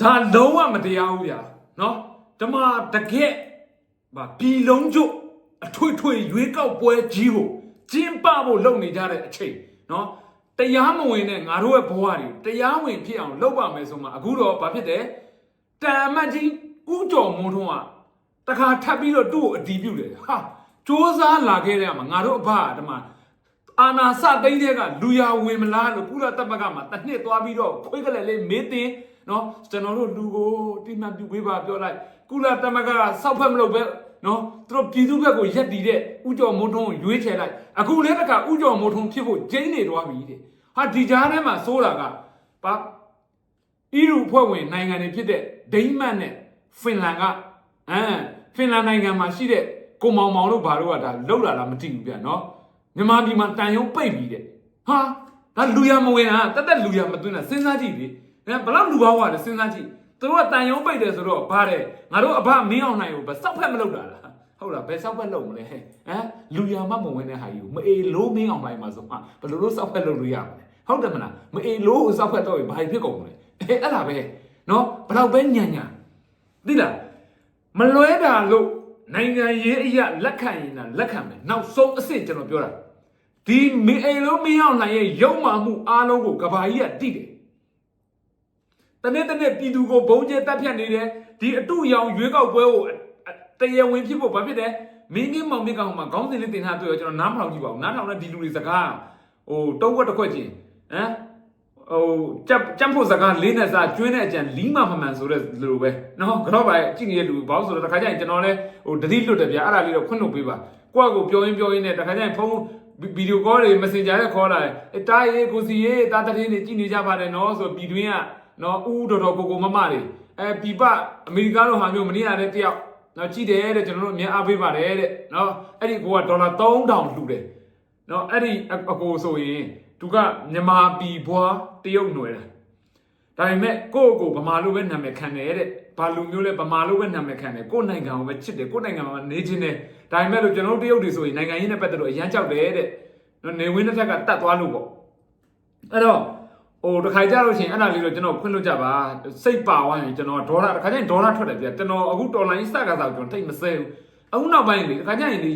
ဒါလုံးဝမတရားဘူးဗျာနော်ဓမ္မတကက်ဗာပြည်လုံးကျွတ်အထွေထွေရွေးကောက်ပွဲကြီးကိုကျင်းပဖို့လုပ်နေကြတဲ့အချိန်နော်တရားမဝင်တဲ့ငါတို့ရဲ့ဘဝတွေတရားဝင်ဖြစ်အောင်လုပ်ပါမယ်ဆိုမှအခုတော့ဘာဖြစ်တယ်တန်အမတ်ကြီးဥကြော်မုံထုံးကတခါထပ်ပြီးတော့သူ့ကိုအတီးပြုတ်တယ်ဟာစ조사လာခဲ့တဲ့မှာငါတို့အဘကဓမ္မအာနာစသိန်းတဲ့ကလူရဝင်မလားလို့ကုလတပ်ပကမှာတစ်နှစ်သွားပြီးတော့ခွေးကလေးလေးမေးတင် နော်ကျွန်တော်တို့လူကိုတိမှန်ပြုပေးပါပြောလိုက်ကုလတပ်မကကစောက်ဖက်မလုပ်ပဲနော်သူတို့ပြည်သူဘက်ကိုရက်တီတဲ့ဥကြော်မိုးထုံးကိုရွေးချယ်လိုက်အခုလည်းတခါဥကြော်မိုးထုံးဖြစ်ဖို့ကျင်းနေသွားပြီတဲ့ဟာဒီကြားထဲမှာစိုးတာကပါအီရူဖွဲ့ဝင်နိုင်ငံတွေဖြစ်တဲ့ဒိန်းမတ်နဲ့ဖင်လန်ကအမ်ဖင်လန်နိုင်ငံမှာရှိတဲ့ကိုမောင်မောင်တို့ဘာလို့ကဒါလောက်လာတာမသိဘူးဗျနော်မြန်မာပြည်မှာတန်ရုံပိတ်ပြီးတဲ့ဟာဒါလူရမဝင်တာတက်တက်လူရမသွင်းတာစဉ်းစားကြည့်လေ အဲဘလောက်လူကောင်းရတယ်စဉ်းစားကြည့်သူတို့ကတန်ရုံပိတ်တယ်ဆိုတော့ဗါတယ်ငါတို့အဘမင်းအောင်နိုင်ကိုဘယ်စောက်ဖက်မလုပ်တာလားဟုတ်လားဘယ်စောက်ဖက်လုပ်မလဲဟဲ့ဟမ်လူရမမဝင်တဲ့ဟာကြီးကိုမအေလို့မင်းအောင်နိုင်မှာဆိုဟာဘယ်လိုလို့စောက်ဖက်လုပ်လို့ရမလဲဟုတ်တယ်မလားမအေလို့ကိုစောက်ဖက်တော့ဘာဖြစ်ကုန်မလဲအဲအဲ့ဒါပဲနော်ဘလောက်ပဲညံညံသိလားမလွဲတာလို့နိုင်ငံရေးအရာလက်ခံရင်လားလက်ခံမယ်နောက်ဆုံးအဆင့်ကျွန်တော်ပြောတာဒီမင်းအိမ်လုံးမင်းအောင်နိုင်ရဲ့ရုံမာမှုအားလုံးကိုကဘာကြီးကတိတယ်။ တနေ့တနေ့ပြည်သူကိုဘုံကျဲတက်ဖြတ်နေတယ်ဒီအတူရောင်ရွေးကောက်ပွဲကိုတရားဝင်ဖြစ်ဖို့ဘာဖြစ်တယ်မင်းကြီးမောင်မြင့်ကောင်မှာခေါင်းစဉ်လေးတင်ထားတွေ့ရကျွန်တော်နားမထောင်ကြည့်ပါဘူးနားထောင်တဲ့ဒီလူတွေစကားဟိုတုံးဝက်တစ်ခွက်ချင်းဟမ်ဟိုကြက်ကြက်ဖို့စကားလေးနဲ့စားကျွင်းတဲ့အကြံလီးမမမှန်ဆိုတဲ့လူပဲနော်ကတော့ပါကြည့်နေတဲ့လူဘာလို့ဆိုတော့တခါကျရင်ကျွန်တော်လည်းဟိုတတိလွတ်တယ်ဗျာအဲ့ဒါလေးတော့ခွင့်လို့ပေးပါကိုယ့်အကိုပြောရင်းပြောရင်းနဲ့တခါကျရင်ဖုန်းဗီဒီယိုကောတွေ Messenger နဲ့ခေါ်လာတယ်။အဲတားရေးကိုစီရေးတာတတင်းတွေကြည့်နေကြပါတယ်နော်ဆိုပြည်တွင်းက နော်ဥတော်တော်ကိုကိုမမတွေအဲပြပအမေရိကန်လိုဟာမျိုးမနေရတဲ့တယောက်နော်ကြည့်တယ်တဲ့ကျွန်တော်တို့အများအားပေးပါတယ်တဲ့နော်အဲ့ဒီကိုကဒေါ်လာ3000လှူတယ်နော်အဲ့ဒီအအကိုဆိုရင်သူကမြန်မာပြည်ဘွားတရုတ်ຫນွယ်တယ်ဒါပေမဲ့ကိုယ့်ကိုယ်ဗမာလိုပဲနာမည်ခံတယ်တဲ့ဘာလူမျိုးလဲဗမာလိုပဲနာမည်ခံတယ်ကိုယ့်နိုင်ငံကိုပဲချစ်တယ်ကိုယ့်နိုင်ငံမှာနေချင်းတယ်ဒါပေမဲ့လို့ကျွန်တော်တို့တရုတ်တွေဆိုရင်နိုင်ငံရေးနဲ့ပတ်သက်လို့အရန်ကြောက်တယ်တဲ့နော်နေဝင်းတစ်ထက်ကတတ်သွားလို့ပေါ့အဲ့တော့ ဟိုတစ်ခါကြလို့ရှိရင်အဲ့ဒါလေးတော့ကျွန်တော်ခွင့်လွှတ်ကြပါစိတ်ပါသွားရင်ကျွန်တော်ဒေါ်လာတစ်ခါကျရင်ဒေါ်လာထွက်တယ်ဗျကျွန်တော်အခုဒေါ်လာကြီးစကားစားကျွန်တော်ထိတ်မစဲဘူးအခုနောက်ပိုင်းလေတစ်ခါကျရင်ဒီ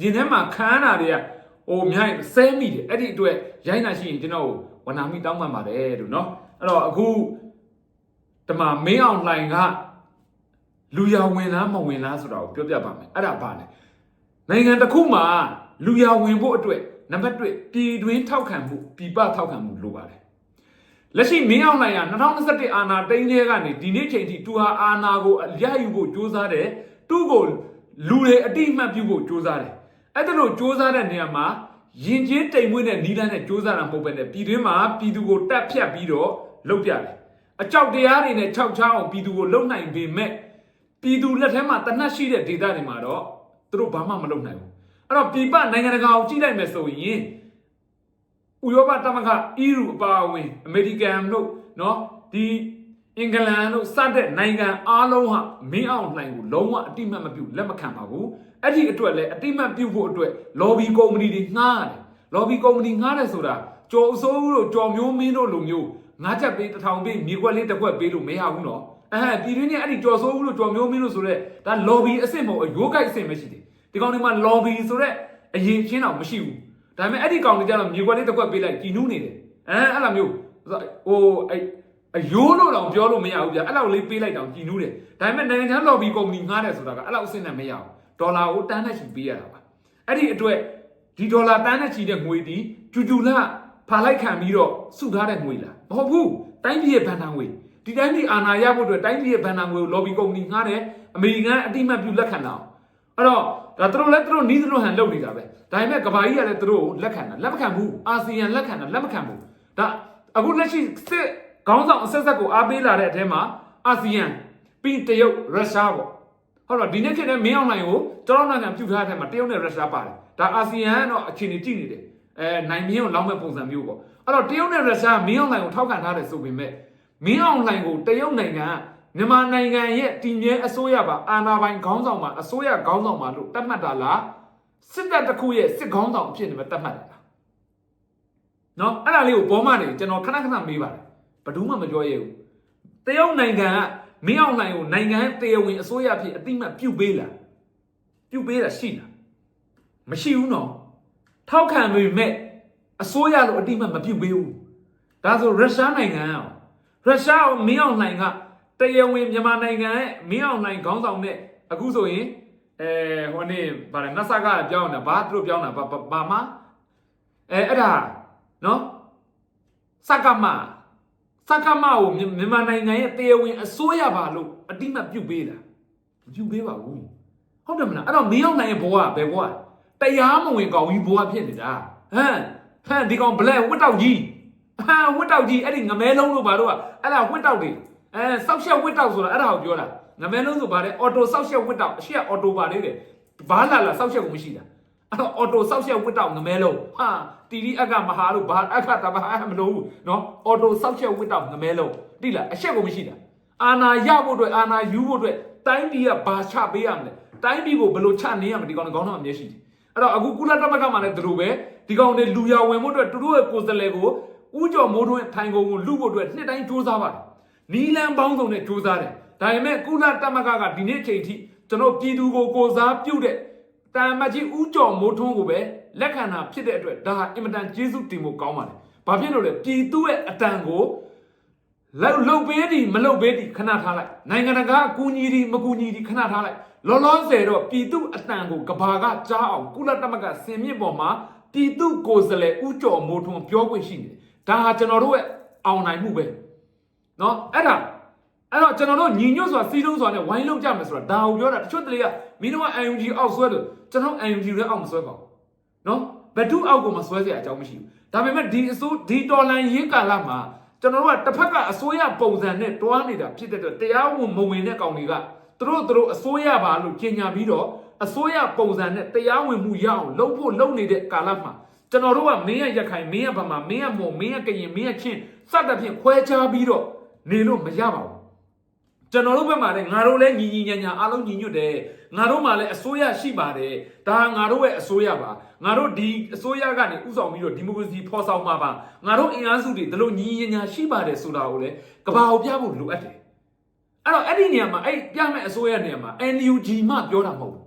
ဒီထဲမှာခန်းတာတွေကဟိုမြိုင်ဆဲမိတယ်အဲ့ဒီအတွက်ရိုင်းတာရှိရင်ကျွန်တော်ဝန်နာမိတောင်းပန်ပါတယ်လို့နော်အဲ့တော့အခုတမမင်းအောင်လှိုင်ကလူရဝင်လားမဝင်လားဆိုတာကိုပြောပြပါမယ်အဲ့ဒါဘာလဲနိုင်ငံတစ်ခုမှာလူရဝင်ဖို့အတွက်နံပါတ်1ပြည်တွင်းထောက်ခံမှုပြည်ပထောက်ခံမှုလိုပါတယ် လက်ရှိမင်းအောင်လှိုင်က2021အာဏာတိန်းတဲ့ကနေဒီနေ့ချိန်ထိသူဟာအာဏာကိုအရယူဖို့ကြိုးစားတယ်သူ့ကိုလူတွေအတိအမှတ်ပြုဖို့ကြိုးစားတယ်အဲ့ဒါလို့ကြိုးစားတဲ့နေရာမှာယဉ်ကျေးတိမ်မွေးတဲ့နီးလန်းနဲ့ကြိုးစားတာမဟုတ်ပဲနဲ့ပြည်တွင်းမှာပြည်သူကိုတက်ဖြတ်ပြီးတော့လုပ်ပြတယ်အကြောက်တရားတွေနဲ့ခြောက်ချောင်းအောင်ပြည်သူကိုလုံနိုင်ပေမဲ့ပြည်သူလက်ထဲမှာတနတ်ရှိတဲ့ဒေသတွေမှာတော့သူတို့ဘာမှမလုပ်နိုင်ဘူးအဲ့တော့ပြည်ပနိုင်ငံတကာကိုကြည့်လိုက်မယ်ဆိုရင် ဥရောပသမဂ္ဂ EU အပါအဝင်အမေရိကန်တို့နော်ဒီအင်္ဂလန်တို့စတဲ့နိုင်ငံအားလုံးဟာမင်းအောင်လှိုင်ကိုလုံးဝအတိမတ်မပြုလက်မခံပါဘူးအဲ့ဒီအတွက်လည်းအတိမတ်ပြုဖို့အတွက် lobby ကုမ္ပဏီတွေငှားတယ် lobby ကုမ္ပဏီငှားတယ်ဆိုတာကြော်အစိုးတို့ကြော်မျိုးမင်းတို့လိုမျိုးငါးချက်ပေးတစ်ထောင်ပေးမြေခွက်လေးတစ်ခွက်ပေးလို့မရဘူးနော်အဲပြည်တွင်းနဲ့အဲ့ဒီကြော်စိုးတို့ကြော်မျိုးမင်းတို့ဆိုတဲ့ဒါ lobby အစ်စ်မဟုတ်အယိုးကိုက်အစ်စ်မရှိတယ်ဒီကောင်တွေမှာ lobby ဆိုတဲ့အရင်ချင်းတော့မရှိဘူး ဒါပေမဲ့အဲ့ဒီကောင်တွေကျတော့မြေခွက်လေးတစ်ခွက်ပေးလိုက်ကြည်နူးနေတယ်အဲအဲ့လိုမျိုးဟိုအဲ့အယိုးလို့တော့ပြောလို့မရဘူးဗျအဲ့လောက်လေးပေးလိုက်တော့ကြည်နူးတယ်ဒါပေမဲ့နိုင်ငံခြား lobby ကုမ္ပဏီငှားတယ်ဆိုတာကအဲ့လောက်အဆင့်နဲ့မရဘူးဒေါ်လာကိုတန်းနဲ့ချီပေးရတာပါအဲ့ဒီအတွက်ဒီဒေါ်လာတန်းနဲ့ချီတဲ့ငွေဒီကျူကျူလာဖာလိုက်ခံပြီးတော့စုထားတဲ့ငွေလားမဟုတ်ဘူးတိုင်းပြည်ရဲ့ဘဏ္ဍာငွေဒီတိုင်းပြည်အာဏာရဖို့အတွက်တိုင်းပြည်ရဲ့ဘဏ္ဍာငွေကို lobby ကုမ္ပဏီငှားတယ်အမေရိကန်အတိမတ်ပြုလက်ခံတာအဲ့တော့ ဒါသူတို့လည်းသူတို့နီးသူတို့ဟန်လုပ်နေတာပဲဒါပေမဲ့ကဘာကြီးကလည်းသူတို့လက်ခံတာလက်မခံဘူးအာဆီယံလက်ခံတာလက်မခံဘူးဒါအခုလက်ရှိစစ်ခေါင်းဆောင်အဆက်ဆက်ကိုအားပေးလာတဲ့အထဲမှာအာဆီယံပြီးတရုတ်ရုရှားပေါ့ဟုတ်တော့ဒီနေ့ခေတ်နဲ့မင်းအောင်လှိုင်ကိုကျွန်တော်နိုင်ငံပြုထားတဲ့ထဲမှာတရုတ်နဲ့ရုရှားပါတယ်ဒါအာဆီယံကတော့အခြေအနေကြည့်နေတယ်အဲနိုင်မင်းကိုလောင်းမဲ့ပုံစံမျိုးပေါ့အဲ့တော့တရုတ်နဲ့ရုရှားမင်းအောင်လှိုင်ကိုထောက်ခံထားတယ်ဆိုပေမဲ့မင်းအောင်လှိုင်ကိုတရုတ်နိုင်ငံက မြန်မာနိုင်ငံရဲ့တည်မြဲအစိုးရပါအာဏာပိုင်ခေါင်းဆောင်ပါအစိုးရခေါင်းဆောင်ပါလို့တတ်မှတ်တာလားစစ်တပ်တစ်ခုရဲ့စစ်ခေါင်းဆောင်အဖြစ်နဲ့ပဲတတ်မှတ်တာလားနော်အဲ့ဒါလေးကိုဘောမနေကျွန်တော်ခဏခဏမေးပါတယ်ဘယ်သူမှမပြောရဘူးတရုတ်နိုင်ငံကမင်းအောင်လှိုင်ကိုနိုင်ငံရဲ့တရားဝင်အစိုးရဖြစ်အတိမတ်ပြုတ်ပေးလားပြုတ်ပေးတာရှိလားမရှိဘူးနော်ထောက်ခံပေမဲ့အစိုးရလို့အတိမတ်မပြုတ်ပေးဘူးဒါဆိုရုရှားနိုင်ငံအောင်ရုရှားကိုမင်းအောင်လှိုင်က တရားဝင်မြန်မာနိုင်ငံရဲ့မင်းအောင်လှိုင်ခေါင်းဆောင်တဲ့အခုဆိုရင်အဲဟိုနေ့ဗါလဲနတ်ဆကပြောင်းတာဘာသူတို့ပြောင်းတာဘာဘာမှအဲအဲ့ဒါနော်စကမစကမကိုမြန်မာနိုင်ငံရဲ့တရားဝင်အစိုးရပါလို့အတိမတ်ပြုတ်ပေးတာမပြုတ်ပေးပါဘူးဟုတ်တယ်မလားအဲ့တော့မင်းအောင်လှိုင်ရဲ့ဘဝကဘယ်ဘဝလဲတရားမဝင်ကောင်ကြီးဘဝဖြစ်နေတာဟမ်ဟမ်ဒီကောင်ဘလက်ဝတ်တောက်ကြီးဟာဝတ်တောက်ကြီးအဲ့ဒီငမဲလုံးလို့ဘာလို့อ่ะအဲ့ဒါဝတ်တောက်တွေ အဲစောက်ရှက်ဝတ်တောက်ဆိုတာအဲ့ဒါကိုပြောတာငမဲလုံးဆိုဘာလဲအော်တိုစောက်ရှက်ဝတ်တောက်အရှိကအော်တိုပါလေတဲ့ဘာလာလာစောက်ရှက်ကိုမရှိတာအဲ့တော့အော်တိုစောက်ရှက်ဝတ်တောက်ငမဲလုံးဟာတီတီအက်ကမဟာလို့ဘာအခတာဘာမလို့ဘူးနော်အော်တိုစောက်ရှက်ဝတ်တောက်ငမဲလုံးတိလားအရှက်ကိုမရှိတာအာနာရဖို့အတွက်အာနာယူဖို့အတွက်တိုင်းပြည်ကဘာချပေးရမလဲတိုင်းပြည်ကိုဘယ်လိုချနေရမလဲဒီကောင်ကောင်းတော့အမျက်ရှိတယ်အဲ့တော့အခုကုလသမဂ္ဂမှာလည်းသူတို့ပဲဒီကောင်တွေလူရဝင်ဖို့အတွက်သူတို့ရဲ့ကိုယ်စားလှယ်ကိုဥကြော်မိုးထွန်းထိုင်ကုန်ကိုလူဖို့အတွက်နှစ်တိုင်းစူးစမ်းပါတယ် နီလန်ပေါင်းစုံနဲ့စူးစမ်းတယ်ဒါပေမဲ့ကုလသမဂ္ဂကဒီနေ့ချိန်ထိကျွန်တော်ပြည်သူကိုကိုစားပြုတဲ့တာမကြီးဥကြော်မိုးထွန်းကိုပဲလက်ခံတာဖြစ်တဲ့အတွက်ဒါဟာအင်မတန်ကျေးဇူးတင်ဖို့ကောင်းပါတယ်ဘာဖြစ်လို့လဲပြည်သူရဲ့အတန်ကိုလောက်လုတ်ပေးဒီမလုတ်ပေးဒီခဏထားလိုက်နိုင်ငံတကာအကူအညီဒီမကူညီဒီခဏထားလိုက်လောလောဆယ်တော့ပြည်သူအတန်ကိုကဘာကကြားအောင်ကုလသမဂ္ဂစင်မြင့်ပေါ်မှာပြည်သူကိုယ်စားလှယ်ဥကြော်မိုးထွန်းပြောခွင့်ရှိနေတယ်ဒါဟာကျွန်တော်တို့ရဲ့အောင်နိုင်မှုပဲ เนาะအဲ့ဒါအဲ့တော့ကျွန်တော်တို့ညီညွတ်စွာစီးလုံးစွာနဲ့ဝိုင်းလုံးကြမယ်ဆိုတာဒါကိုပြောတာတချို့တလေကမင်းတို့က IUG အောက်ဆွဲလို့ကျွန်တော် IUG ရဲ့အောက်မဆွဲပါဘူးเนาะဘယ်သူအောက်ကိုမဆွဲเสียအကြောင်းမရှိဘူးဒါပေမဲ့ဒီအစိုးဒီတော်လန်ရေးကာလမှာကျွန်တော်တို့ကတစ်ဖက်ကအစိုးရပုံစံနဲ့တွားနေတာဖြစ်တဲ့အတွက်တရားဝင်မဝင်တဲ့ကောင်တွေကသူတို့သူတို့အစိုးရပါလို့ကြေညာပြီးတော့အစိုးရပုံစံနဲ့တရားဝင်မှုရအောင်လုပ်ဖို့လုပ်နေတဲ့ကာလမှာကျွန်တော်တို့ကမင်းရရခိုင်မင်းရဗမာမင်းရမုံမင်းရကရင်မင်းရချင်းစသဖြင့်ခွဲခြားပြီးတော့ နေလို့မရပါဘူးကျွန်တော်တို့ဘက်မှာလည်းငါတို့လည်းညီညီညာညာအားလုံးညီညွတ်တယ်ငါတို့မှလည်းအစိုးရရှိပါတယ်ဒါငါတို့ရဲ့အစိုးရပါငါတို့ဒီအစိုးရကနေဥဆောင်ပြီးတော့ဒီမိုကရေစီဖော်ဆောင်မှာပါငါတို့အင်အားစုတွေဒီလိုညီညီညာညာရှိပါတယ်ဆိုတာကိုလည်းကဘာကိုပြဖို့လိုအပ်တယ်အဲ့တော့အဲ့ဒီနေရာမှာအဲ့ပြမဲ့အစိုးရနေရာမှာ NUG မှပြောတာမဟုတ်ဘူး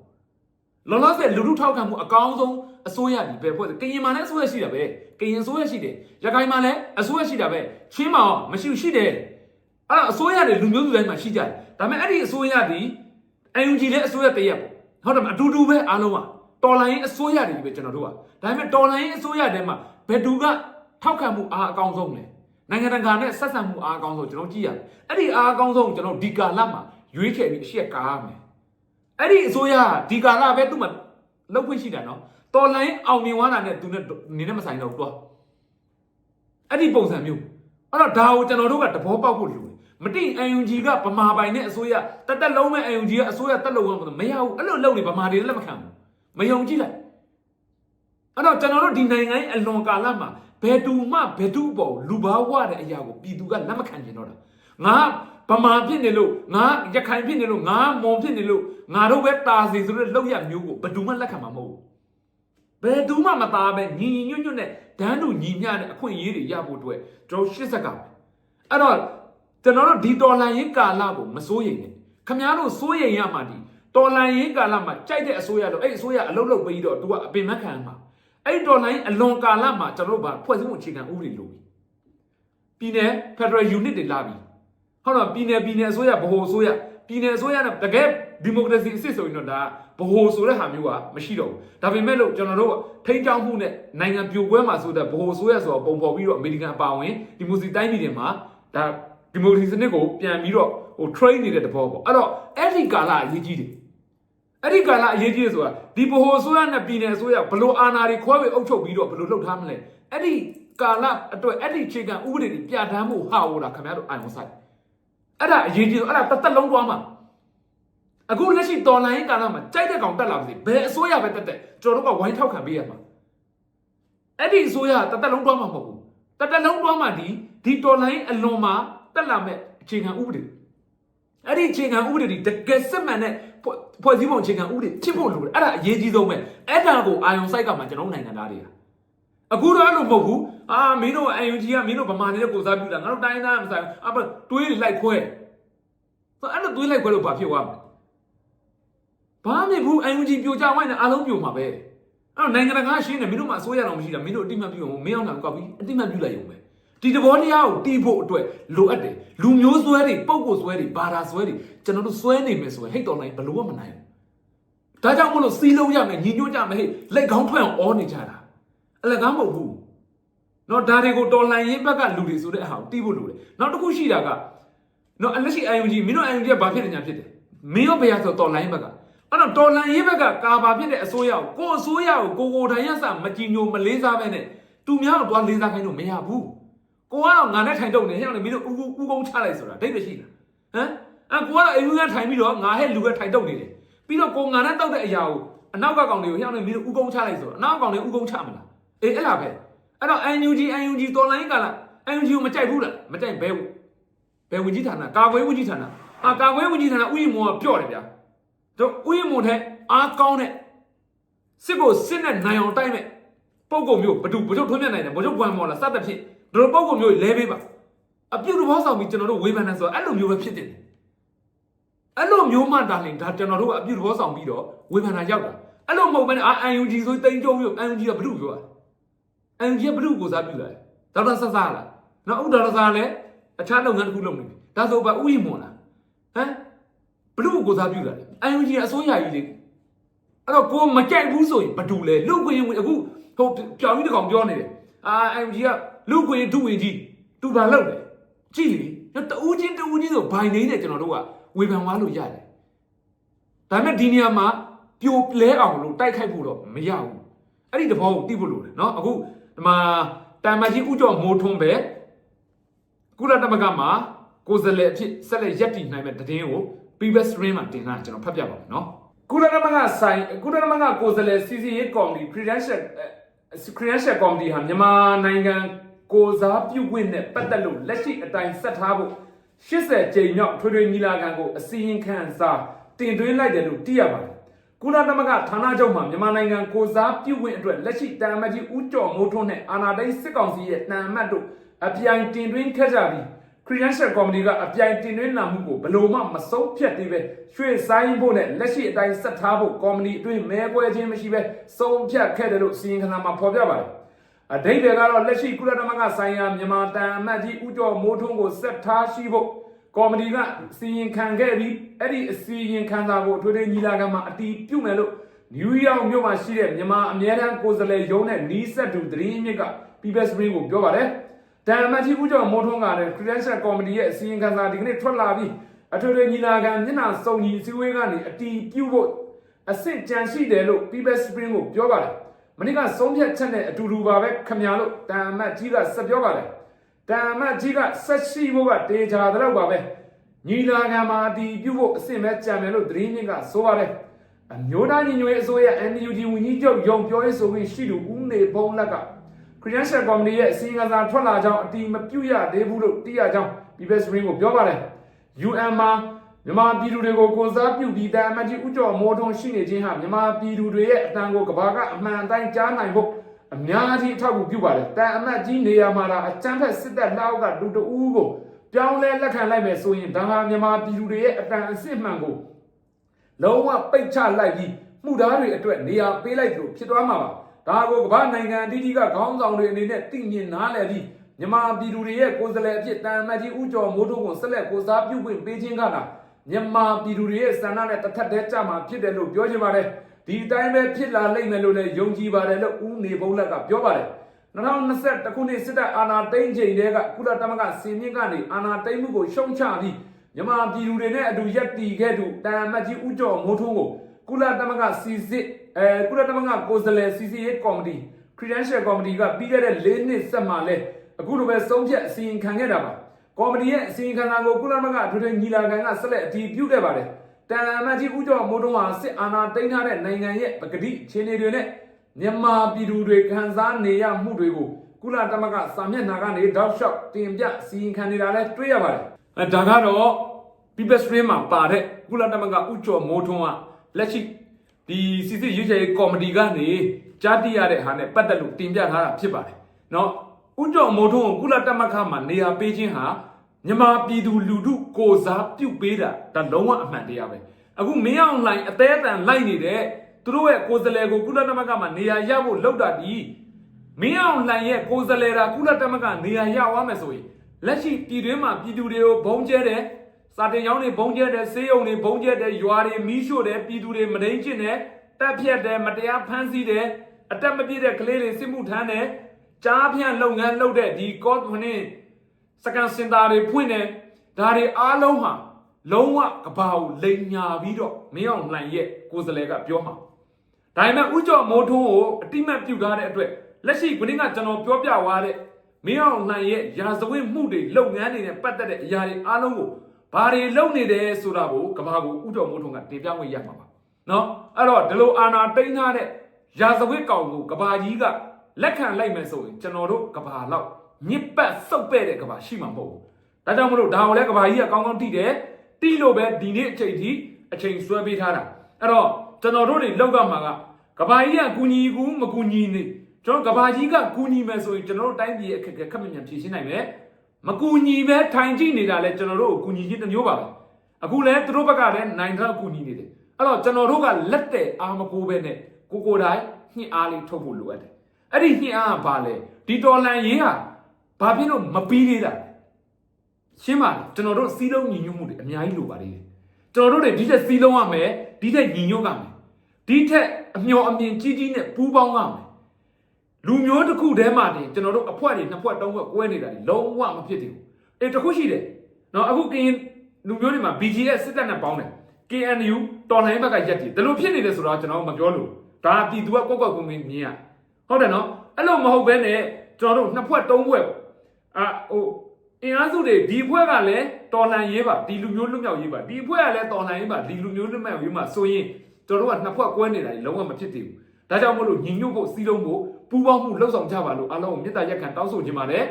လောလောဆယ်လူလူထောက်ခံမှုအကောင်းဆုံးအစိုးရကြီးပဲဖွဲ့ကရင်မှာလည်းအစိုးရရှိတာပဲကရင်အစိုးရရှိတယ်ရခိုင်မှာလည်းအစိုးရရှိတာပဲချင်းမှာရောမရှိဘူးရှိတယ် အဲ့တော့အစိုးရတွေလူမျိုးစုတိုင်းမှာရှိကြတယ်ဒါပေမဲ့အဲ့ဒီအစိုးရဒီ NUG လည်းအစိုးရတရက်ပေါ့ဟုတ်တယ်မအတူတူပဲအားလုံးကတော်လိုင်းအစိုးရတွေပဲကျွန်တော်တို့ကဒါပေမဲ့တော်လိုင်းအစိုးရတဲမှာဘယ်သူကထောက်ခံမှုအားအကောင်းဆုံးလဲနိုင်ငံတကာနဲ့ဆက်ဆံမှုအားအကောင်းဆုံးကျွန်တော်ကြည့်ရတယ်အဲ့ဒီအားအကောင်းဆုံးကျွန်တော်ဒီကာလမှာရွေးချယ်ပြီးအရှိက်ကားရမယ်အဲ့ဒီအစိုးရဒီကာလပဲသူ့မှာလောက်ခွင့်ရှိတာနော်တော်လိုင်းအောင်မြင်သွားတာနဲ့သူနဲ့နေနဲ့မဆိုင်တော့ဘူးတော့အဲ့ဒီပုံစံမျိုးအဲ့တော့ဒါကိုကျွန်တော်တို့ကတဘောပေါက်ဖို့လိုတယ် မတိ UNG ကဗမာပိုင်နဲ့အစိုးရတက်တက်လုံးမဲ့ UNG ကအစိုးရတက်လုံးအောင်မရဘူးအဲ့လိုလုပ်နေဗမာတွေလက်မခံဘူးမယုံကြည်လိုက်အဲ့တော့ကျွန်တော်တို့ဒီနိုင်ငံရဲ့အလွန်ကာလမှာဘယ်သူမှဘယ်သူ့ပေါ်လူဘာဝတဲ့အရာကိုပြည်သူကလက်မခံကျင်တော့တာငါဗမာဖြစ်နေလို့ငါရခိုင်ဖြစ်နေလို့ငါမွန်ဖြစ်နေလို့ငါတို့ပဲတာစီဆိုတဲ့လောက်ရမျိုးကိုဘယ်သူမှလက်ခံမှာမဟုတ်ဘူးဘယ်သူမှမသားပဲညီညီညွတ်ညွတ်နဲ့ဒန်းတူညီမျှတဲ့အခွင့်အရေးတွေရဖို့အတွက်ကျွန်တော်ရှစ်ဆက်ကပဲအဲ့တော့ ကျွန်တော်တို့ဒီတော်လန်ရေးကာလကိုမစိုးရိမ်နဲ့ခမားတို့စိုးရိမ်ရမှာဒီတော်လန်ရေးကာလမှာကြိုက်တဲ့အစိုးရတော့အဲ့အစိုးရအလုတ်လုတ်ပြီးတော့သူကအပင်မခံမှာအဲ့တော်လန်ရေးအလွန်ကာလမှာကျွန်တော်တို့ကဖွဲ့စည်းမှုအခြေခံဥပဒေလိုပြီပြည်နယ် Federal Unit တွေလာပြီဟုတ်တော့ပြည်နယ်ပြည်နယ်အစိုးရဗဟိုအစိုးရပြည်နယ်အစိုးရနဲ့တကယ်ဒီမိုကရေစီအစ်စ်ဆိုရင်တော့ဒါဗဟိုဆိုတဲ့ဟာမျိုးကမရှိတော့ဘူးဒါပေမဲ့လို့ကျွန်တော်တို့ထိန်းချောင်းမှုနဲ့နိုင်ငံပြိုကွဲမှာဆိုတဲ့ဗဟိုဆိုရဆိုတော့ပုံဖော်ပြီးတော့အမေရိကန်အပါအဝင်ဒီမိုစီတိုင်းပြည်တွေမှာဒါ ဒီမိုကရေစီစနစ်ကိုပြန်ပြီးတော့ဟို train နေတဲ့တဘောပေါ့အဲ့တော့အဲ့ဒီကာလအရေးကြီးတယ်အဲ့ဒီကာလအရေးကြီးတယ်ဆိုတာဒီဗဟိုဆိုရနဲ့ပြည်နယ်ဆိုရဘလို့အာဏာတွေခွဲဝေအုပ်ချုပ်ပြီးတော့ဘလို့လှုပ်ထားမလဲအဲ့ဒီကာလအတွက်အဲ့ဒီအခြေခံဥပဒေတွေပြဋ္ဌာန်းမှုဟာဟိုတာခင်ဗျားတို့အာရုံစိုက်အဲ့ဒါအရေးကြီးတယ်အဲ့ဒါတစ်သက်လုံးသွားမှာအခုလက်ရှိတော်လိုင်းကာလမှာကြိုက်တဲ့ကောင်တက်လာပါစေဘယ်အစိုးရပဲတက်တက်ကျွန်တော်တို့ကဝိုင်းထောက်ခံပေးရမှာအဲ့ဒီအစိုးရတစ်သက်လုံးတွားမှာမဟုတ်ဘူးတစ်သက်လုံးတွားမှာဒီဒီတော်လိုင်းအလွန်မှာ တက်လာမဲ့အခြေခံဥပဒေအဲ့ဒီအခြေခံဥပဒေဒီတကယ်စစ်မှန်တဲ့ဖွဲ့စည်းပုံအခြေခံဥပဒေဖြစ်ဖို့လိုတယ်အဲ့ဒါအရေးကြီးဆုံးပဲအဲ့ဒါကိုအာယုံစိုက်ကမှကျွန်တော်နိုင်ငံသားတွေကအခုတော့အဲ့လိုမဟုတ်ဘူးအာမင်းတို့အန်ယူဂျီကမင်းတို့ဗမာနေတဲ့ကိုစားပြုတာငါတို့တိုင်းသားမဆိုင်ဘူးအပတွေးလိုက်ခွဲဆိုအဲ့လိုတွေးလိုက်ခွဲလို့ဘာဖြစ်သွားမလဲဘာမှမဘူးအန်ယူဂျီပြိုကျဝိုင်းနေအားလုံးပြိုမှာပဲအဲ့တော့နိုင်ငံတကာရှင်းနေမင်းတို့မှအစိုးရတော်မရှိတာမင်းတို့အတိမတ်ပြုအောင်မင်းအောင်တာကောက်ပြီးအတိမတ်ပြုလိုက်ရုံပဲ ဒီတဘောတရားကိုတီးဖို့အတွက်လိုအပ်တယ်လူမျိုးစွဲတွေပုံကိုစွဲတွေဘာသာစွဲတွေကျွန်တော်တို့စွဲနေမယ်ဆိုရင်ဟိတ်တော်နိုင်ဘလို့မှမနိုင်ဘူးဒါကြောင့်မလို့စီးလုံးရမယ်ညီညွတ်ကြမယ်ဟဲ့လက်ကောင်းထွက်အောင်အောနေကြတာအလကားမဟုတ်ဘူးနော်ဒါတွေကိုတော်လှန်ရေးဘက်ကလူတွေဆိုတဲ့အဟာကိုတီးဖို့လိုတယ်နောက်တစ်ခုရှိတာကနော်အလက်ရှိ IUG မင်းတို့ IUG ကဘာဖြစ်နေညာဖြစ်တယ်မင်းရောဘယ်ရဆိုတော်လှန်ရေးဘက်ကအဲ့တော့တော်လှန်ရေးဘက်ကကာဘာဖြစ်တဲ့အစိုးရကိုကိုအစိုးရကိုကိုကိုတိုင်းရစမကြည်ညိုမလေးစားပဲနဲ့သူများတော့တွားလေးစားခိုင်းလို့မရဘူး ကိုကတော့ငါနဲ့ထိုင်တုံနေဟဲ့မင်းတို့ဥကုဥကုန်းချလိုက်ဆိုတာဒိတ်မရှိလားဟမ်အဲ့ကိုကတော့အိမ်ကထိုင်ပြီးတော့ငါဟဲ့လူကထိုင်တုံနေတယ်ပြီးတော့ကိုငါနဲ့တောက်တဲ့အရာကိုအနောက်ကကောင်တွေကိုဟဲ့မင်းတို့ဥကုန်းချလိုက်ဆိုတော့အနောက်ကောင်တွေဥကုန်းချမလားအေးအဲ့လားပဲအဲ့တော့ NUG NUG တော်လိုင်းကလာ NUG ကိုမကြိုက်ဘူးလားမကြိုက်ဘဲဘူးဘယ်ဝင်ကြီးဌာနကာကွယ်ဝင်ကြီးဌာနအာကာကွယ်ဝင်ကြီးဌာနဥယျာဉ်မောကပြော့တယ်ဗျာတို့ဥယျာဉ်မောတဲ့အားကောင်းတဲ့စစ်ကိုစစ်နဲ့နိုင်အောင်တိုက်မဲ့ပုံကုံမျိုးဘဒုဘဒုထွန်းမြတ်နိုင်တယ်ဘဒုကွမ်မော်လာစသဖြင့် တို့ပုံကုံမျိုးလဲပေးပါအပြုတ်တော်ဆောင်ပြီးကျွန်တော်တို့ဝေဖန်တယ်ဆိုတော့အဲ့လိုမျိုးပဲဖြစ်တယ်အဲ့လိုမျိုးမှတာလင်ဒါကျွန်တော်တို့ကအပြုတ်တော်ဆောင်ပြီးတော့ဝေဖန်တာရောက်တာအဲ့လိုမဟုတ်ဘဲနဲ့အာ NUG ဆိုတိန်ကြုံမျိုး NUG ကဘဒုပြောတာအန်ဂျီဘလူကိုစားပြုလာတယ်ဒေါက်တာဆဆာလားနော်ဥဒေါက်တာဆာလည်းအခြားလုပ်ငန်းတစ်ခုလုပ်နေပြီဒါဆိုဘာဥယျာဉ်မွန်လားဟမ်ဘလူကိုစားပြုလာတယ်အန်ဂျီအစိုးရကြီးလေအဲ့တော့ကိုမကြိုက်ဘူးဆိုရင်ဘဒူလေလူကွင်းဝင်အခုဟိုပြောင်းပြီးတကောင်ပြောနေတယ်အာအန်ဂျီက လူကွင်းဒုဝင်ကြီးသူဘာလုပ်လဲကြည့်လေနော်တူးချင်းတူးချင်းဆိုဘိုင်နေနဲ့ကျွန်တော်တို့ကဝေဖန်သွားလို့ရတယ်ဒါပေမဲ့ဒီနေရာမှာပြိုလဲအောင်လို့တိုက်ခိုက်ဖို့တော့မရဘူးအဲ့ဒီတဘောကိုတိဖို့လို့တယ်နော်အခုဒီမှာတာမကြီးဥကြောမိုးထွန်းပဲကုလသမဂ္ဂမှာကိုယ်စားလှယ်အဖြစ်ဆက်လက်ရပ်တည်နိုင်မဲ့တည်င်းကို previous stream မှာတင်တာကျွန်တော်ဖတ်ပြပါမယ်နော်ကုလသမဂ္ဂဆိုင်ကုလသမဂ္ဂကိုယ်စားလှယ်စီစီရေးကော်မတီ credential credential committee ဟာမြန်မာနိုင်ငံ ကိုစားပြုခွင့်နဲ့ပတ်သက်လို့လက်ရှိအတိုင်းဆက်ထားဖို့80ကြိမ်မြောက်ထွေထွေညီလာခံကိုအစည်းအဝေးခန့်စာတင်သွင်းလိုက်တယ်လို့သိရပါတယ်ကုလသမဂ္ဂဌာနချုပ်မှမြန်မာနိုင်ငံကိုစားပြုခွင့်အတွက်လက်ရှိတန်အမတ်ကြီးဦးကျော်မိုးထွန်းနဲ့အာဏာသိမ်းစစ်ကောင်စီရဲ့တန်အမတ်တို့အပြိုင်တင်သွင်းခဲ့ကြပြီး Credential Committee ကအပြိုင်တင်သွင်းလာမှုကိုဘယ်လို့မှမဆုံးဖြတ်သေးပဲရွှေ့ဆိုင်ဖို့နဲ့လက်ရှိအတိုင်းဆက်ထားဖို့ကော်မတီအတွင်းမဲပွဲချင်းမရှိပဲဆုံးဖြတ်ခဲ့တယ်လို့စီရင်ခဏမှာဖော်ပြပါတယ် အဓိပ္ပာယ်ကတော့လက်ရှိကုလသမဂ္ဂဆိုင်ရာမြန်မာတန်အမတ်ကြီးဦးကျော်မိုးထွန်းကိုဆက်ထားရှိဖို့ကော်မတီကစီရင်ခံခဲ့ပြီးအဲ့ဒီအစီရင်ခံစာကိုအထွေထွေညီလာခံမှာအတီးပြုတ်မယ်လို့နယူးယောက်မြို့မှာရှိတဲ့မြန်မာအမြဲတမ်းကိုယ်စားလှယ်ရုံးနဲ့နီးစပ်သူသတင်းမြစ်က PBS Spring ကိုပြောပါတယ်။တန်အမတ်ကြီးဦးကျော်မိုးထွန်းကလည်း Credential Committee ရဲ့အစီရင်ခံစာဒီကနေ့ထွက်လာပြီးအထွေထွေညီလာခံမျက်နှာစုံညီအစည်းအဝေးကနေအတီးပြုတ်ဖို့အဆင့်ကြံရှိတယ်လို့ PBS Spring ကိုပြောပါတယ်။ မနေ့ကဆုံးဖြတ်ချက်နဲ့အတူတူပါပဲခမညာလို့တန်အမတ်ကြီးကဆက်ပြောပါတယ်။တန်မတ်ကြီးကဆက်ရှိဖို့ကတေချာတော့ပါပဲညီလာခံမှာအတီးပြုတ်ဖို့အဆင့်ပဲကြံမယ်လို့သတင်းမြင့်ကဆိုပါတယ်အမျိုးသားညီညွတ်ရေးအစိုးရ NUG ဝန်ကြီးချုပ်ယုံပြောရေးဆိုခွင့်ရှိသူဦးနေဘုံလက်က Credential Committee ရဲ့အစည်းအဝေးစာထွက်လာကြောင်းအတီးမပြုတ်ရသေးဘူးလို့သိရကြောင်း PBS Spring ကိုပြောပါတယ် UN မှာ မြန်မာပြည်သူတွေကိုကိုစားပြုပြီးတန်အမတ်ကြီးဦးကျော်မိုးထွန်းရှိနေခြင်းဟာမြန်မာပြည်သူတွေရဲ့အတန်ကိုကဘာကအမှန်အတိုင်းကြားနိုင်ဖို့အများကြီးအထောက်အကူပြုပါတယ်တန်အမတ်ကြီးနေရာမှာဒါအချမ်းဖက်စစ်တပ်လက်အောက်ကလူတအူးကိုပြောင်းလဲလက်ခံလိုက်မယ်ဆိုရင်ဒါဟာမြန်မာပြည်သူတွေရဲ့အတန်အစစ်မှန်ကိုလုံးဝပိတ်ချလိုက်ပြီးမှုသားတွေအတွက်နေရာပေးလိုက်လို့ဖြစ်သွားမှာပါဒါကိုကမ္ဘာနိုင်ငံအသီးသီးကခေါင်းဆောင်တွေအနေနဲ့သိမြင်နားလည်ပြီးမြန်မာပြည်သူတွေရဲ့ကိုယ်စားလှယ်အဖြစ်တန်အမတ်ကြီးဦးကျော်မိုးထွန်းကိုဆက်လက်ကိုစားပြုခွင့်ပေးခြင်းကသာ မြန်မာပြည်သူတွေရဲ့စံနာနဲ့တစ်ထက်တည်းကြမှာဖြစ်တယ်လို့ပြောချင်ပါတယ်ဒီအတိုင်းပဲဖြစ်လာလိမ့်မယ်လို့လည်းယုံကြည်ပါတယ်လို့ဦးနေဘုံလက်ကပြောပါတယ်2021ခုနှစ်စစ်တပ်အာဏာသိမ်းချိန်တည်းကကုလသမဂ္ဂစီမင်းကနေအာဏာသိမ်းမှုကိုရှုံချပြီးမြန်မာပြည်သူတွေနဲ့အတူရက်တီခဲ့သူတန်အမတ်ကြီးဦးကျော်မိုးထွန်းကိုကုလသမဂ္ဂစီစစ်အဲကုလသမဂ္ဂကိုယ်စားလှယ်စီစီရေးကော်မတီ Credential Committee ကပြီးခဲ့တဲ့၄နှစ်ဆက်မှလဲအခုလိုပဲဆုံးဖြတ်အစီရင်ခံခဲ့တာပါ ကော်မတီရဲ့အစီရင်ခံစာကိုကုလသမဂ္ဂအထွေထွေညီလာခံကဆက်လက်အတည်ပြုခဲ့ပါတယ်တန်အမတ်ကြီးဦးကျော်မိုးထွန်းဟာစစ်အာဏာသိမ်းထားတဲ့နိုင်ငံရဲ့ပကတိအခြေအနေတွေနဲ့မြန်မာပြည်သူတွေခံစားနေရမှုတွေကိုကုလသမဂ္ဂစာမျက်နှာကနေတောက်လျှောက်တင်ပြအစီရင်ခံနေတာလဲတွေ့ရပါတယ်အဲဒါကတော့ People Stream မှာပါတဲ့ကုလသမဂ္ဂဥကျော်မိုးထွန်းကလက်ရှိဒီစစ်စစ်ရွေးချယ်ရေးကော်မတီကနေကြားတိရတဲ့ဟာနဲ့ပတ်သက်လို့တင်ပြထားတာဖြစ်ပါတယ်နော် ဥကြောင့်မိုးထုံးကိုကုလတမခမှာနေရာပေးခြင်းဟာမြန်မာပြည်သူလူထုကိုစားပြုတ်ပေးတာဒါလုံးဝအမှန်တရားပဲအခုမင်းအောင်လှိုင်အသေးအတန်လိုက်နေတဲ့သူတို့ရဲ့ကိုယ်စားလှယ်ကိုကုလတမခမှာနေရာရဖို့လောက်တာဒီမင်းအောင်လှိုင်ရဲ့ကိုယ်စားလှယ်တာကုလတမကနေရာရသွားမယ်ဆိုရင်လက်ရှိပြည်တွင်းမှာပြည်သူတွေကိုဘုံကျဲတယ်စာတင်ကျောင်းတွေဘုံကျဲတယ်ဆေးရုံတွေဘုံကျဲတယ်ရွာတွေမီးရှို့တယ်ပြည်သူတွေမဒိန်ကျင့်တယ်တပ်ဖြတ်တယ်မတရားဖမ်းဆီးတယ်အတက်မပြည့်တဲ့ကလေးတွေစစ်မှုထမ်းတယ် ကြားဖြန့်လုပ်ငန်းလုပ်တဲ့ဒီကော့မင်းစကန်စင်တာတွေဖွင့်တယ်ဒါတွေအားလုံးဟာလုံးဝကဘာကိုလိန်ညာပြီးတော့မင်းအောင်လှိုင်ရဲ့ကိုယ်စလဲကပြောမှာဒါပေမဲ့ဥကြောမိုးထုံးကိုအတိမတ်ပြုတ်ထားတဲ့အတွက်လက်ရှိခုနကကျွန်တော်ပြောပြသွားတဲ့မင်းအောင်လှိုင်ရဲ့ရာဇဝတ်မှုတွေလုပ်ငန်းတွေနဲ့ပတ်သက်တဲ့အရာတွေအားလုံးကိုဘာတွေလုပ်နေတယ်ဆိုတာကိုကဘာကိုဥကြောမိုးထုံးကတင်ပြဝင်ရမှာပါနော်အဲ့တော့ဒီလိုအာနာတိန်ထားတဲ့ရာဇဝတ်ကောင်ကိုကဘာကြီးက လက်ခံလိုက်မယ်ဆိုရင်ကျွန်တော်တို့ကဘာလောက်ညစ်ပတ်စုပ်ပဲ့တဲ့ကဘာရှိမှာမဟုတ်ဘူးဒါကြောင့်မလို့ဒါကိုလည်းကဘာကြီးကကောင်းကောင်းသိတယ်တိလို့ပဲဒီနေ့အချိန်ထိအချိန်ဆွဲပေးထားတာအဲ့တော့ကျွန်တော်တို့တွေလောက်ကမှာကကဘာကြီးကကူညီကူမကူညီနေကျွန်တော်ကဘာကြီးကကူညီမယ်ဆိုရင်ကျွန်တော်တို့တိုင်းပြည်အခက်အခဲခက်မှန်မှန်ဖြေရှင်းနိုင်မယ်မကူညီပဲထိုင်ကြည့်နေတာလဲကျွန်တော်တို့ကိုကူညီခြင်းတစ်မျိုးပါပဲအခုလဲသူတို့ဘက်ကလည်းနိုင်တော့ကူညီနေတယ်အဲ့တော့ကျွန်တော်တို့ကလက်တဲ့အာမကိုပဲနဲ့ကိုကိုတိုင်းညှစ်အားလေးထုတ်ဖို့လိုအပ်တယ် အဲ့ဒီညှစ်အားကဘာလဲဒီတော်လန်ရေးဟာဘာဖြစ်လို့မပြီးသေးတာလဲရှင်းပါလားကျွန်တော်တို့စီးလုံးညီညွတ်မှုတွေအများကြီးလိုပါသေးတယ်ကျွန်တော်တို့တွေဒီထက်စီးလုံးရမယ်ဒီထက်ညီညွတ်ရမယ်ဒီထက်အမျော်အမြင်ကြီးကြီးနဲ့ပူးပေါင်းရမယ်လူမျိုးတစ်ခုတည်းမှတင်ကျွန်တော်တို့အဖွဲတွေနှစ်ဖွဲသုံးဖွဲကွဲနေတာတွေလုံးဝမဖြစ်သေးဘူးအေးတစ်ခုရှိတယ်နော်အခုကရင်လူမျိုးတွေမှာ BGS စစ်တပ်နဲ့ပေါင်းတယ် KNU တော်လှန်ရေးဘက်ကရက်တည်ဒါလို့ဖြစ်နေတယ်ဆိုတော့ကျွန်တော်မပြောလို့ဒါပြည်သူကကောက်ကောက်ကွင်းကွင်းမြင်ရ ဟုတ်တယ်နော်အဲ့လိုမဟုတ်ဘဲနဲ့ကျွန်တော်တို့နှစ်ဖွဲ့သုံးဖွဲ့အာဟိုအင်အားစုတွေဒီဖွဲ့ကလည်းတော်လှန်ရေးပါဒီလူမျိုးလွတ်မြောက်ရေးပါဒီဖွဲ့ကလည်းတော်လှန်ရေးပါဒီလူမျိုးလွတ်မြောက်ရေးမှာဆိုရင်ကျွန်တော်တို့ကနှစ်ဖွဲ့ကွဲနေတာကြီးလုံးဝမဖြစ်သေးဘူးဒါကြောင့်မို့လို့ညီညွတ်ဖို့စီးလုံးဖို့ပူးပေါင်းမှုလှုပ်ဆောင်ကြပါလို့အားလုံးကိုမေတ္တာရက်ခံတောင်းဆိုခြင်းပါတယ်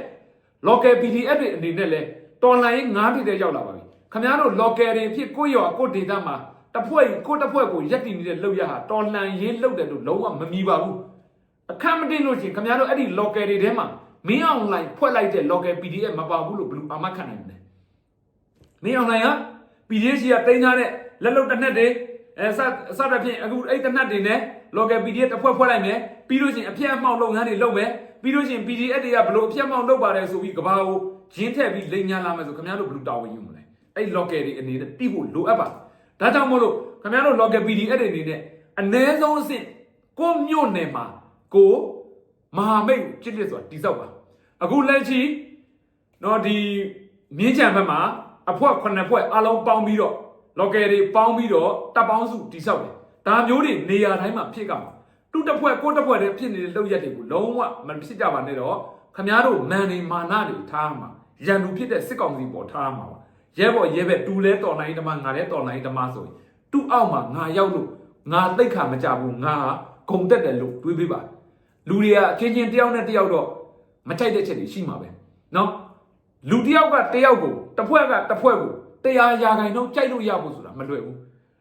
local PDF တွေအနေနဲ့လည်းတော်လှန်ရေးငါးပြည်တဲ့ရောက်လာပါပြီခင်ဗျားတို့ local တွေဖြစ်ကိုယ့်ရောကိုယ့်ဒေသမှာတစ်ဖွဲ့ကိုယ့်တစ်ဖွဲ့ကိုရက်တည်နေတဲ့လောက်ရဟာတော်လှန်ရေးလုပ်တယ်လို့လုံးဝမမီပါဘူး အခက်မတင်လို့ရှိရင်ခင်ဗျားတို့အဲ့ဒီ local တွေထဲမှာမင်းအောင်လိုင်းဖွဲ့လိုက်တဲ့ local PDF မပါဘူးလို့ဘယ်လိုအာမခံနိုင်မလဲမင်းအောင်လိုင်းက PDF ကတင်ထားတဲ့လက်လုံတစ်နက်တွေအဲစစတဲ့ဖြင့်အခုအဲ့တစ်နက်တွေနဲ့ local PDF တစ်ဖွဲ့ဖွဲ့လိုက်မယ်ပြီးလို့ရှိရင်အပြည့်အမှောက်လုပ်ငန်းတွေလုပ်မယ်ပြီးလို့ရှိရင် PDF တွေကဘယ်လိုအပြည့်အမှောက်လုပ်ပါတယ်ဆိုပြီးကဘာကိုရင်းထည့်ပြီးလိန်ညာလာမယ်ဆိုခင်ဗျားတို့ဘယ်လိုတာဝန်ယူမလဲအဲ့ local တွေအနေနဲ့တိဖို့လိုအပ်ပါတယ်ဒါကြောင့်မို့လို့ခင်ဗျားတို့ local PDF တွေအနေနဲ့အ ਨੇ ဆုံးအဆင့်ကိုမြို့နယ်မှာ ကိုမဟာမိတ်ဖြစ်ဖြစ်ဆိုတာတိစောက်ပါအခုလက်ရှိတော့ဒီမြင်းချံဘက်မှာအဖွဲခုနှစ်ဖွဲအလုံးပေါင်းပြီးတော့ local တွေပေါင်းပြီးတော့တပ်ပေါင်းစုတိစောက်တယ်ဒါမျိုးတွေနေရာတိုင်းမှာဖြစ်ကြမှာတူတစ်ဖွဲကိုတစ်ဖွဲတည်းဖြစ်နေတဲ့လောက်ရက်တွေကိုလုံးဝမဖြစ်ကြပါနဲ့တော့ခမားတို့မန်နေမာနတွေထားမှာရန်သူဖြစ်တဲ့စစ်ကောင်စီပေါ်ထားမှာပါရဲဘော်ရဲဘက်တူလဲတော်နိုင်ဓမ္မငါလဲတော်နိုင်ဓမ္မဆိုရင်တူအောက်မှာငါရောက်လို့ငါသိခါမကြဘူးငါဂုံတက်တယ်လို့တွေးပေးပါ လူတွေကအချင်းချင်းတယောက်နဲ့တယောက်တော့မချိုက်တဲ့ချက်တွေရှိမှာပဲနော်လူတယောက်ကတယောက်ကိုတစ်ဖွဲ့ကတစ်ဖွဲ့ကိုတရားရာခိုင်နှုန်းကြိုက်လို့ရဖို့ဆိုတာမလွယ်ဘူး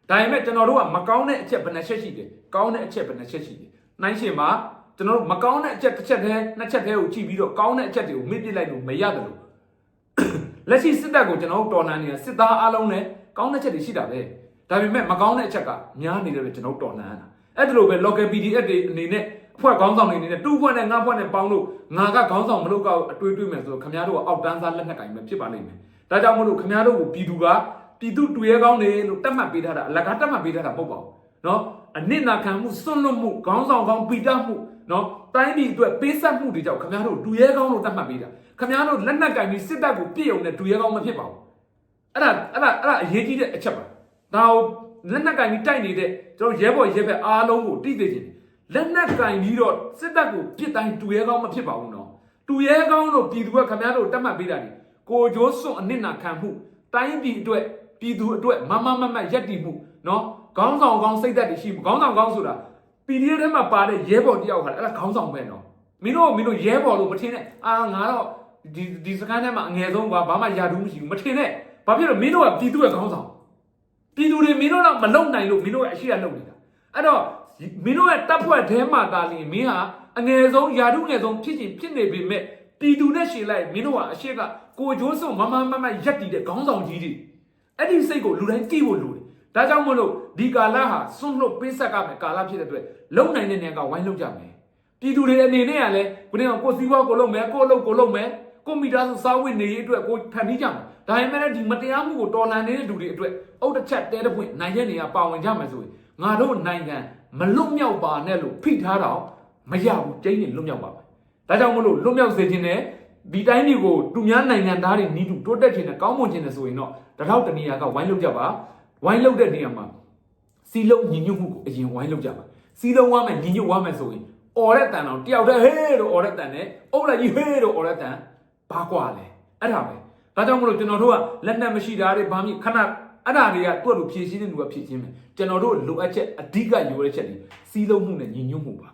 ဒါပေမဲ့ကျွန်တော်တို့ကမကောင်းတဲ့အချက်ဘယ်နှချက်ရှိတယ်ကောင်းတဲ့အချက်ဘယ်နှချက်ရှိတယ်နှိုင်းရှင်မှာကျွန်တော်တို့မကောင်းတဲ့အချက်တစ်ချက်တည်းနှစ်ချက်တည်းကိုကြည့်ပြီးတော့ကောင်းတဲ့အချက်တွေကိုမေ့ပစ်လိုက်လို့မရတယ်လို့လက်ရှိစစ်တပ်ကိုကျွန်တော်တို့တော်လှန်နေတာစစ်သားအလုံးနဲ့ကောင်းတဲ့ချက်တွေရှိတာပဲဒါပေမဲ့မကောင်းတဲ့အချက်ကများနေတယ်ပဲကျွန်တော်တော်လှန်ရတာအဲ့ဒါလိုပဲ local PDF တွေအနေနဲ့ ဖွဲ့ခေါင်းဆောင်တွေအနေနဲ့တူဖွဲ့နဲ့ငါဖွဲ့နဲ့ပေါင်းလို့ငါကခေါင်းဆောင်မလုပ်ကောက်အတွေးတွေးမယ်ဆိုတော့ခမရတို့ကအောက်တန်းစားလက်နက်ကင်ပဲဖြစ်ပါလိမ့်မယ်။ဒါကြောင့်မလို့ခမရတို့ကိုပြည်သူကပြည်သူတူရဲကောင်းတယ်လို့တတ်မှတ်ပေးထားတာအလကားတတ်မှတ်ပေးထားတာမဟုတ်ပါဘူး။နော်အနစ်နာခံမှုစွန့်လွတ်မှုခေါင်းဆောင်ကောင်းပိတမှုနော်တိုင်းပြည်အတွက်ပေးဆက်မှုတွေကြောင့်ခမရတို့တူရဲကောင်းလို့တတ်မှတ်ပေးတာ။ခမရတို့လက်နက်ကင်ပြီးစစ်တပ်ကိုပြစ်ယုံတဲ့တူရဲကောင်းမဖြစ်ပါဘူး။အဲ့ဒါအဲ့ဒါအဲ့ဒါအရေးကြီးတဲ့အချက်ပါ။ဒါကိုလက်နက်ကင်ပြီးတိုက်နေတဲ့ကျွန်တော်ရဲဘော်ရဲဘက်အားလုံးကိုတိသိခြင်း လက်နက်ကင်ပြီးတော့စစ်တပ်ကိုပြစ်တိုင်းတူရဲကောင်းမဖြစ်ပါဘူးနော်တူရဲကောင်းတို့ပြည်သူကခမားတို့တတ်မှတ်ပေးတာဒီကိုဂျိုးစွန့်အနစ်နာခံမှုတိုင်းပြည်အတွက်ပြည်သူအတွက်မမမမရက်တည်မှုနော်ခေါင်းဆောင်ကောင်းစိတ်သက်တွေရှိမှုခေါင်းဆောင်ကောင်းဆိုတာ PDF ထဲမှာပါတဲ့ရဲဘော်တယောက်ခါအဲ့ဒါခေါင်းဆောင်ပဲနော်မင်းတို့မင်းတို့ရဲဘော်လို့မထင်နဲ့အာငါတော့ဒီဒီစကားထဲမှာအငယ်ဆုံးကွာဘာမှယာတူးမရှိဘူးမထင်နဲ့ဘာဖြစ်လို့မင်းတို့ကပြည်သူရဲ့ခေါင်းဆောင်ပြည်သူတွေမင်းတို့တော့မလုံနိုင်လို့မင်းတို့ကအရှိရလုံနေတာအဲ့တော့ မင်းတို့ရဲ့တပ်ဖွဲ့ထဲမှာတာလီမင်းဟာအငယ်ဆုံးယာတုငယ်ဆုံးဖြစ်ချင်ဖြစ်နေပေမဲ့ပြည်သူနဲ့ရှေ့လိုက်မင်းတို့ကအရှိကကိုကျိုးစုံမမမမရက်တည်တဲ့ခေါင်းဆောင်ကြီးတွေအဲ့ဒီစိတ်ကိုလူတိုင်းသိဖို့လိုတယ်ဒါကြောင့်မလို့ဒီကာလဟာစွန့်လွတ်ပေးဆက်ကမယ်ကာလဖြစ်တဲ့အတွက်လုံနိုင်တဲ့နေရာကဝိုင်းလုံကြမယ်ပြည်သူတွေအနေနဲ့ကလည်းကိုနေကကိုစီးပွားကိုလုပ်မယ်ကိုအလုပ်ကိုလုပ်မယ်ကိုမိသားစုစားဝတ်နေရေးအတွက်ကိုဖန်တီးကြမယ်ဒါပေမဲ့လည်းဒီမတရားမှုကိုတော်လှန်နေတဲ့လူတွေအတွက်အုတ်တစ်ချက်တဲတစ်ပွင့်နိုင်တဲ့နေရာပါဝင်ကြမယ်ဆိုရင်ငါတို့နိုင်ငံ မလွတ်မြောက်ပါနဲ့လို့ဖိထားတော့မရဘူးတိန်းနေလွတ်မြောက်ပါမယ်ဒါကြောင့်မလို့လွတ်မြောက်စေခြင်းနဲ့ဒီတိုင်းမျိုးကိုသူများနိုင်ငံသားတွေနီးတူတိုးတက်ခြင်းနဲ့ကောင်းမွန်ခြင်းနဲ့ဆိုရင်တော့တထောက်တနေရာကဝိုင်းလုပ်ကြပါဝိုင်းလုပ်တဲ့နေရာမှာစီလုံးညီညွတ်မှုကိုအရင်ဝိုင်းလုပ်ကြပါစီလုံးဝမယ်ညီညွတ်ဝမယ်ဆိုရင်အော်တဲ့တန်တော်တယောက်တည်းဟေးတော့အော်တဲ့တန်နဲ့အုပ်လိုက်ကြီးဟေးတော့အော်တဲ့တန်ဘာกว่าလဲအဲ့ဒါပဲဒါကြောင့်မလို့ကျွန်တော်တို့ကလက်နက်မရှိတာတွေဘာမှခဏ အဲ့ဒါတွေကသူ့လိုဖြည့်ရှင်းတဲ့လူကဖြည့်ရှင်းမယ်ကျွန်တော်တို့လိုအပ်ချက်အဓိကယူရတဲ့ချက်တွေစီးလုံးမှုနဲ့ညီညွတ်မှုပါ